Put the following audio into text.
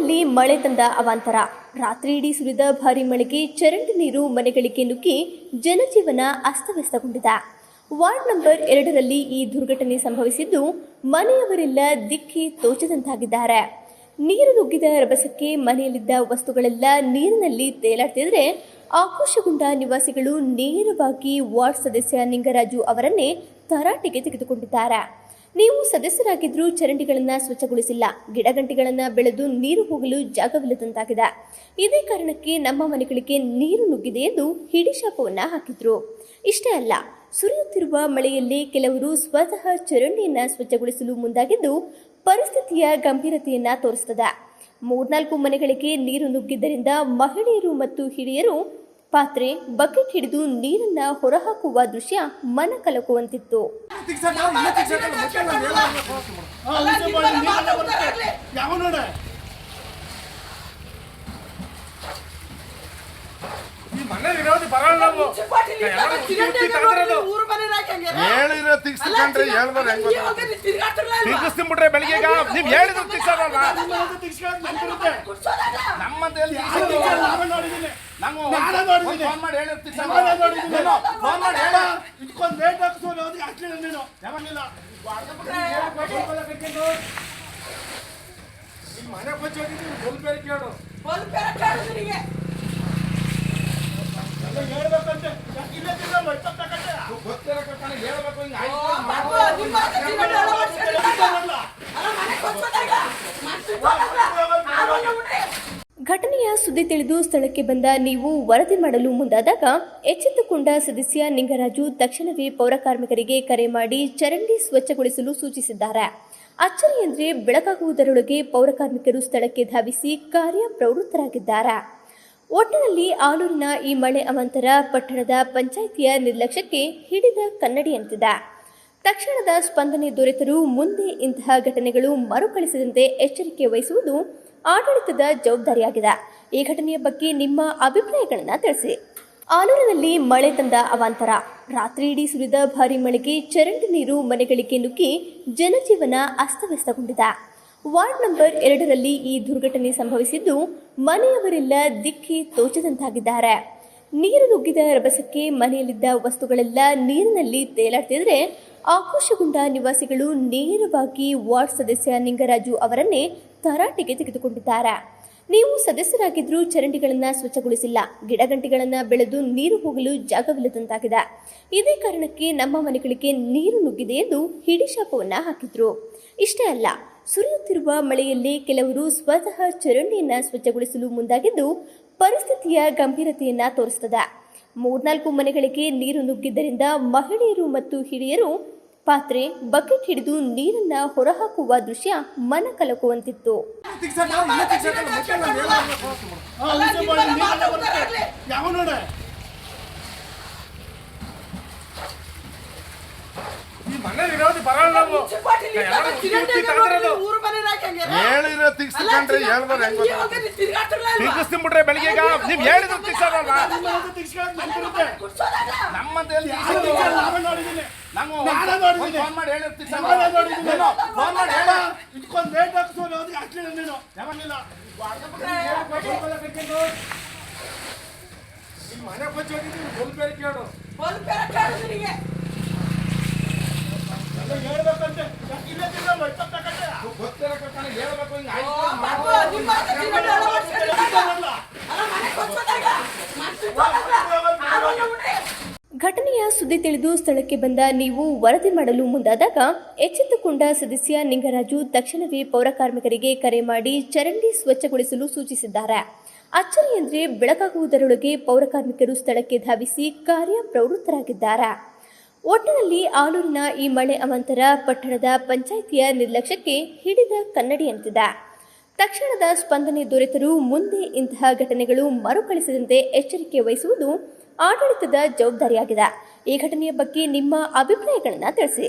ವಾರ್ಡ್ನಲ್ಲಿ ಮಳೆ ತಂದ ಅವಾಂತರ. ರಾತ್ರಿ ಇಡೀ ಸುರಿದ ಭಾರಿ ಮಳೆಗೆ ಚರಂಡಿ ನೀರು ಮನೆಗಳಿಗೆ ನುಗ್ಗಿ ಜನಜೀವನ ಅಸ್ತವ್ಯಸ್ತಗೊಂಡಿದೆ. ವಾರ್ಡ್ ನಂಬರ್ ಎರಡರಲ್ಲಿ ಈ ದುರ್ಘಟನೆ ಸಂಭವಿಸಿದ್ದು ಮನೆಯವರೆಲ್ಲ ದಿಕ್ಕಿ ತೋಚದಂತಾಗಿದ್ದಾರೆ. ನೀರು ನುಗ್ಗಿದ ರಭಸಕ್ಕೆ ಮನೆಯಲ್ಲಿದ್ದ ವಸ್ತುಗಳೆಲ್ಲ ನೀರಿನಲ್ಲಿ ತೇಲಾಡ್ತಿದ್ರೆ ಆಕ್ರೋಶಗೊಂಡ ನಿವಾಸಿಗಳು ನೇರವಾಗಿ ವಾರ್ಡ್ ಸದಸ್ಯ ನಿಂಗರಾಜು ಅವರನ್ನೇ ತರಾಟೆಗೆ ತೆಗೆದುಕೊಂಡಿದ್ದಾರೆ. ನೀವು ಸದಸ್ಯರಾಗಿದ್ದರೂ ಚರಂಡಿಗಳನ್ನು ಸ್ವಚ್ಛಗೊಳಿಸಿಲ್ಲ. ಗಿಡಗಂಟಿಗಳನ್ನು ಬೆಳೆದು ನೀರು ಹೋಗಲು ಜಾಗವಿಲ್ಲದಂತಾಗಿದೆ. ಇದೇ ಕಾರಣಕ್ಕೆ ನಮ್ಮ ಮನೆಗಳಿಗೆ ನೀರು ನುಗ್ಗಿದೆ ಎಂದು ಹಿಡಿಶಾಪವನ್ನು ಹಾಕಿದ್ರು. ಇಷ್ಟೇ ಅಲ್ಲ, ಸುರಿಯುತ್ತಿರುವ ಮಳೆಯಲ್ಲಿ ಕೆಲವರು ಸ್ವತಃ ಚರಂಡಿಯನ್ನು ಸ್ವಚ್ಛಗೊಳಿಸಲು ಮುಂದಾಗಿದ್ದು ಪರಿಸ್ಥಿತಿಯ ಗಂಭೀರತೆಯನ್ನ ತೋರಿಸುತ್ತದೆ ಮೂರ್ನಾಲ್ಕು ಮನೆಗಳಿಗೆ ನೀರು ನುಗ್ಗಿದ್ದರಿಂದ ಮಹಿಳೆಯರು ಮತ್ತು ಹಿರಿಯರು ಪಾತ್ರೆ, ಬಕೆಟ್ ಹಿಡಿದು ನೀರನ್ನ ಹೊರಹಾಕುವ ದೃಶ್ಯ ಮನ ಕಲಕುವಂತಿತ್ತು. ಯಾವ ನೋಡ. ಈ ಮನೆ ವಿರೋಧಿ ಬರಲ್ಲ ನಾವು. ಹೇಳಿರೋ ತಿಗ್ಸ್ಕೊಂಡ್ರೆ ಹೇಳ್ಬೋದು ಹೆಂಗ್ ತಿರ್ಗಿಸ್ತೀನಿ ಬಿಡ್ರೆ ಬೆಳಿಗ್ಗೆ ಈಗ ನೀವ್ ಹೇಳಿದ್ರು ತಿರ್ಸೋದಲ್ವ ನಮ್ಮಂತ ಎಲ್ಲಿ ನಾನು. ಫೋನ್ ಮಾಡಿ ಹೇಳಿ ತಿರ್ಸೋದು. ನಾನೇ ನೋಡಿದ್ದೀನಿ. ಫೋನ್ ಮಾಡಿ ಹೇಳು. ಇಟ್ಕೊಂಡ್ ಲೇಟ್ ಹಾಕ್ಸೋದು ಅದಕ್ಕೆ ಹಾಕ್ಲಿಲ್ಲ ನೀನು. ಯಾವಾಗಿಲ್ಲ ಮನೆ ಕೊಚ್ಚೋಗಿದ್ದೀನಿ ಫುಲ್ ಬೇರೆ ಕೇಳು. ಎಲ್ಲ ಬೇರೆ ಇಲ್ಲೇ ಹೇಳ್ಬೇಕು ಹಿಂಗೆ ಆಯ್ತು ಘಟನೆಯ ಸುದ್ದಿ ತಿಳಿದು ಸ್ಥಳಕ್ಕೆ ಬಂದ ನೀವು ವರದಿ ಮಾಡಲು ಮುಂದಾದಾಗ ಎಚ್ಚೆತ್ತುಕೊಂಡ ಸದಸ್ಯ ನಿಂಗರಾಜು ತಕ್ಷಣವೇ ಪೌರಕಾರ್ಮಿಕರಿಗೆ ಕರೆ ಮಾಡಿ ಚರಂಡಿ ಸ್ವಚ್ಛಗೊಳಿಸಲು ಸೂಚಿಸಿದ್ದಾರೆ. ಅಚ್ಚರಿ ಬೆಳಕಾಗುವುದರೊಳಗೆ ಬೆಳಗಾಗುವುದರೊಳಗೆ ಪೌರಕಾರ್ಮಿಕರು ಸ್ಥಳಕ್ಕೆ ಧಾವಿಸಿ ಕಾರ್ಯ ಪ್ರವೃತ್ತರಾಗಿದ್ದಾರೆ. ಒಟ್ಟಿನಲ್ಲಿ ಆಲೂರಿನ ಈ ಮಳೆ ಅವಂತರ ಪಟ್ಟಣದ ಪಂಚಾಯಿತಿಯ ನಿರ್ಲಕ್ಷ್ಯಕ್ಕೆ ಹಿಡಿದ ಕನ್ನಡಿಯಂತಿದೆ. ತಕ್ಷಣದ ಸ್ಪಂದನೆ ದೊರೆತರೂ ಮುಂದೆ ಇಂತಹ ಘಟನೆಗಳು ಮರುಕಳಿಸದಂತೆ ಎಚ್ಚರಿಕೆ ವಹಿಸುವುದು ಆಡಳಿತದ ಜವಾಬ್ದಾರಿಯಾಗಿದೆ. ಈ ಘಟನೆಯ ಬಗ್ಗೆ ನಿಮ್ಮ ಅಭಿಪ್ರಾಯಗಳನ್ನು ತಿಳಿಸಿ. ಆಲೂರಿನಲ್ಲಿ ಮಳೆ ತಂದ ಅವಾಂತರ. ರಾತ್ರಿ ಇಡೀ ಸುರಿದ ಭಾರಿ ಮಳೆಗೆ ಚರಂಡಿ ನೀರು ಮನೆಗಳಿಗೆ ನುಗ್ಗಿ ಜನಜೀವನ ಅಸ್ತವ್ಯಸ್ತಗೊಂಡಿದೆ. ವಾರ್ಡ್ ನಂಬರ್ ಎರಡರಲ್ಲಿ ಈ ದುರ್ಘಟನೆ ಸಂಭವಿಸಿದ್ದು ಮನೆಯವರೆಲ್ಲ ದಿಕ್ಕಿ ತೋಚದಂತಾಗಿದ್ದಾರೆ. ನೀರು ನುಗ್ಗಿದ ರಭಸಕ್ಕೆ ಮನೆಯಲ್ಲಿದ್ದ ವಸ್ತುಗಳೆಲ್ಲ ನೀರಿನಲ್ಲಿ ತೇಲಾಡ್ತಿದ್ರೆ ಆಕ್ರೋಶಗೊಂಡ ನಿವಾಸಿಗಳು ನೇರವಾಗಿ ವಾರ್ಡ್ ಸದಸ್ಯ ನಿಂಗರಾಜು ಅವರನ್ನೇ ತರಾಟೆಗೆ ತೆಗೆದುಕೊಂಡಿದ್ದಾರೆ. ನೀವು ಸದಸ್ಯರಾಗಿದ್ದರೂ ಚರಂಡಿಗಳನ್ನು ಸ್ವಚ್ಛಗೊಳಿಸಿಲ್ಲ. ಗಿಡಗಂಟಿಗಳನ್ನು ಬೆಳೆದು ನೀರು ಹೋಗಲು ಜಾಗವಿಲ್ಲದಂತಾಗಿದೆ. ಇದೇ ಕಾರಣಕ್ಕೆ ನಮ್ಮ ಮನೆಗಳಿಗೆ ನೀರು ನುಗ್ಗಿದೆ ಎಂದು ಹಿಡಿಶಾಪವನ್ನು ಹಾಕಿದ್ರು. ಇಷ್ಟೇ ಅಲ್ಲ ಸುರಿಯುತ್ತಿರುವ ಮಳೆಯಲ್ಲಿ ಕೆಲವರು ಸ್ವತಃ ಚರಂಡಿಯನ್ನ ಸ್ವಚ್ಛಗೊಳಿಸಲು ಮುಂದಾಗಿದ್ದು ಪರಿಸ್ಥಿತಿಯ ಗಂಭೀರತೆಯನ್ನ ತೋರಿಸುತ್ತದೆ ಮೂರ್ನಾಲ್ಕು ಮನೆಗಳಿಗೆ ನೀರು ನುಗ್ಗಿದ್ದರಿಂದ ಮಹಿಳೆಯರು ಮತ್ತು ಹಿರಿಯರು ಪಾತ್ರೆ, ಬಕೆಟ್ ಹಿಡಿದು ನೀರನ್ನ ಹೊರಹಾಕುವ ದೃಶ್ಯ ಮನ ಕಲಕುವಂತಿತ್ತು. ಬರಲ್ಲ ಹೇಳಿರೋ ಬೆಳಿಗ್ಗೆ ನೀವ್ ಹೇಳಿದ್ರು ತಿರ್ಸೋದಲ್ವ ನಮ್ಮಂತ ಎಲ್ಲಿ ನಾನು ಫೋನ್ ಮಾಡಿ ಹೇಳಿ. ಫೋನ್ ಮಾಡಿ ಹೇಳು. ಇಟ್ಕೊಂಡ್ ಲೇಟ್ ಹಾಕ್ಸೋದು ಅದಕ್ಕೆ ಹಾಕ್ಲಿಲ್ಲ ನೀನು. ಯಾವಾಗಿಲ್ಲ ಈ ಮನೆ ಫುಲ್ ಬೇರೆ ಕೇಳು ಎಲ್ಲ ಹೇಳ್ಬೇಕಂತೆ ಇಲ್ಲೇ ತಿರ್ಗಾ ಮಡ್ತಪ್ಪ ತಗೊಂಡೆ. ಗೊತ್ತಿರೋ ಕರ್ಕೊಂಡು ಹೇಳ್ಬೇಕು ಹಿಂಗೆ ಘಟನೆಯ ಸುದ್ದಿ ತಿಳಿದು ಸ್ಥಳಕ್ಕೆ ಬಂದ ನೀವು ವರದಿ ಮಾಡಲು ಮುಂದಾದಾಗ ಎಚ್ಚೆತ್ತುಕೊಂಡ ಸದಸ್ಯ ನಿಂಗರಾಜು ತಕ್ಷಣವೇ ಪೌರಕಾರ್ಮಿಕರಿಗೆ ಕರೆ ಮಾಡಿ ಚರಂಡಿ ಸ್ವಚ್ಛಗೊಳಿಸಲು ಸೂಚಿಸಿದ್ದಾರೆ. ಅಚ್ಚರಿ ಬೆಳಕಾಗುವುದರೊಳಗೆ ಪೌರಕಾರ್ಮಿಕರು ಸ್ಥಳಕ್ಕೆ ಧಾವಿಸಿ ಕಾರ್ಯ ಪ್ರವೃತ್ತರಾಗಿದ್ದಾರೆ ಒಟ್ಟಿನಲ್ಲಿ ಆಲೂರಿನ ಈ ಮಳೆ ಅವಂತರ ಪಟ್ಟಣದ ಪಂಚಾಯಿತಿಯ ನಿರ್ಲಕ್ಷ್ಯಕ್ಕೆ ಹಿಡಿದ ಕನ್ನಡಿಯಂತಿದೆ ತಕ್ಷಣದ ಸ್ಪಂದನೆ ದೊರೆತರೂ ಮುಂದೆ ಇಂತಹ ಘಟನೆಗಳು ಮರುಕಳಿಸದಂತೆ ಎಚ್ಚರಿಕೆ ವಹಿಸುವುದು ಆಡಳಿತದ ಜವಾಬ್ದಾರಿಯಾಗಿದೆ. ಈ ಘಟನೆಯ ಬಗ್ಗೆ ನಿಮ್ಮ ಅಭಿಪ್ರಾಯಗಳನ್ನು ತಿಳಿಸಿ.